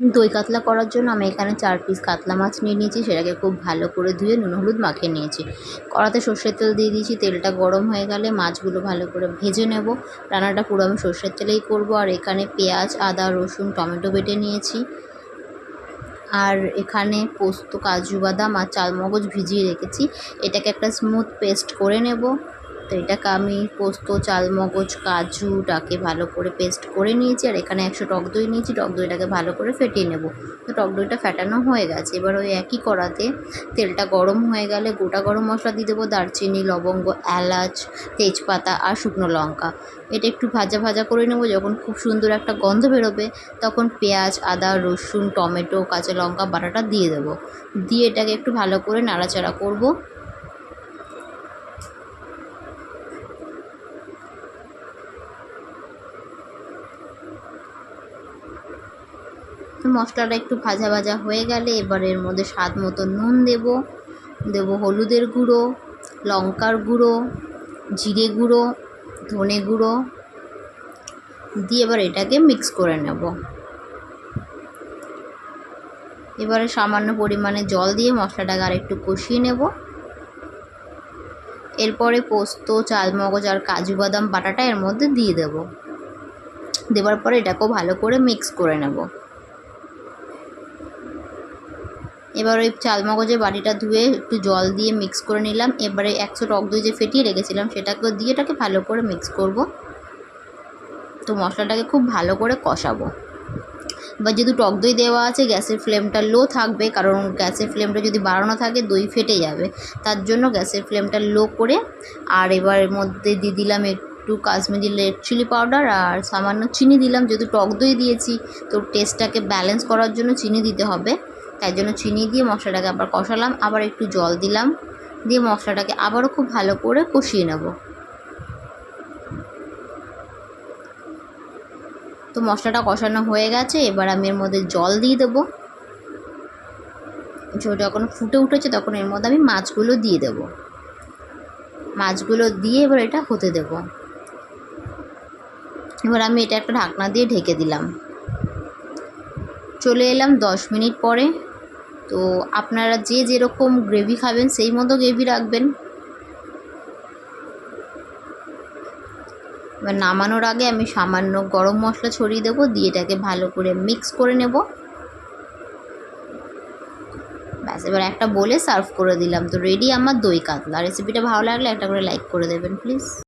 দই কাতলা করার জন্য আমি এখানে চার পিস কাতলা মাছ নিয়ে নিয়েছি, সেটাকে খুব ভালো করে ধুয়ে নুন, হলুদ মাখিয়ে নিয়েছি। কড়াতে সর্ষের তেল দিয়ে দিয়েছি, তেলটা গরম হয়ে গেলে মাছগুলো ভালো করে ভেজে নেব। রান্নাটা পুরো আমি সর্ষের তেলেই করব। আর এখানে পেঁয়াজ, আদা, রসুন, টমেটো বেটে নিয়েছি। আর এখানে পোস্ত, কাজু বাদাম আর চালমগজ ভিজিয়ে রেখেছি। এটাকে একটা স্মুথ পেস্ট করে নেব। তো এটাকে আমি পোস্ত, চালমগজ কাজুটাকে ভালো করে পেস্ট করে নিয়েছি, আর এখানে একশো টক দই নিয়েছি, টক দইটাকে ভালো করে ফেটিয়ে নেব। তো টক দইটা ফেটানো হয়ে গেছে। এবার ওই একই কড়াতে তেলটা গরম হয়ে গেলে গোটা গরম মশলা দিয়ে দেবো দারচিনি, লবঙ্গ, এলাচ, তেজপাতা আর শুকনো লঙ্কা। এটা একটু ভাজা ভাজা করে নেব, যখন খুব সুন্দর একটা গন্ধ বেরোবে, তখন পেঁয়াজ, আদা, রসুন, টমেটো, কাঁচা লঙ্কা, বাটাটা দিয়ে দেবো। দিয়ে এটাকে একটু ভালো করে নাড়াচাড়া করব। মশলাটা একটু ভাজা ভাজা হয়ে গেলে এবার এর মধ্যে স্বাদ মতো নুন দেব। দেব হলুদের গুঁড়ো, লঙ্কার গুঁড়ো, জিরে গুঁড়ো, ধনে গুঁড়ো। দিয়ে এবার এটাকে মিক্স করে নেব। এবারে সামান্য পরিমাণে জল দিয়ে মশলাটাকে আর একটু কষিয়ে নেব। এরপরে পোস্ত, চালমগজ আর কাজু বাদাম বাটাটা এর মধ্যে দিয়ে দেব। দেওয়ার পরে এটাকেও ভালো করে মিক্স করে নেব। এবার ওই চাল মগজের বাটিটা ধুয়ে একটু জল দিয়ে মিক্স করে নিলাম। এবারে একশো টক দই যে ফেটিয়ে রেখেছিলাম, সেটাকে দিয়ে এটাকে ভালো করে মিক্স করব। তো মশলাটাকে খুব ভালো করে কষাবো। এবার যেহেতু টক দই দেওয়া আছে, গ্যাসের ফ্লেমটা লো থাকবে, কারণ গ্যাসের ফ্লেমটা যদি বাড়ানো থাকে, দই ফেটে যাবে। তার জন্য গ্যাসের ফ্লেমটা লো করে, আর এবার মধ্যে দিয়ে দিলাম একটু কাশ্মীরি রেড চিলি পাউডার, আর সামান্য চিনি দিলাম। যেহেতু টক দই দিয়েছি, তো টেস্টটাকে ব্যালেন্স করার জন্য চিনি দিতে হবে। তাই জন্য চিনি দিয়ে মশলাটাকে আবার কষালাম, আবার একটু জল দিলাম, দিয়ে মশলাটাকে আবারও খুব ভালো করে কষিয়ে নেব। তো মশলাটা কষানো হয়ে গেছে, এবার আমি এর মধ্যে জল দিয়ে দেবো। যখন ফুটে উঠেছে তখন এর মধ্যে আমি মাছগুলো দিয়ে দেব। মাছগুলো দিয়ে এবার এটা হতে দেব। এবার আমি এটা একটা ঢাকনা দিয়ে ঢেকে দিলাম। চলে এলাম দশ মিনিট পরে। তো আপনারা যে যেরকম গ্রেভি খাবেন, সেই মতো গ্রেভি রাখবেন। এবার নামানোর আগে আমি সামান্য গরম মশলা ছড়িয়ে দেবো, দিয়ে এটাকে ভালো করে মিক্স করে নেব। ব্যাস, এবার একটা বলে সার্ভ করে দিলাম। তো রেডি আমার দই কাতলা। রেসিপিটা ভালো লাগলে একটা করে লাইক করে দেবেন প্লিজ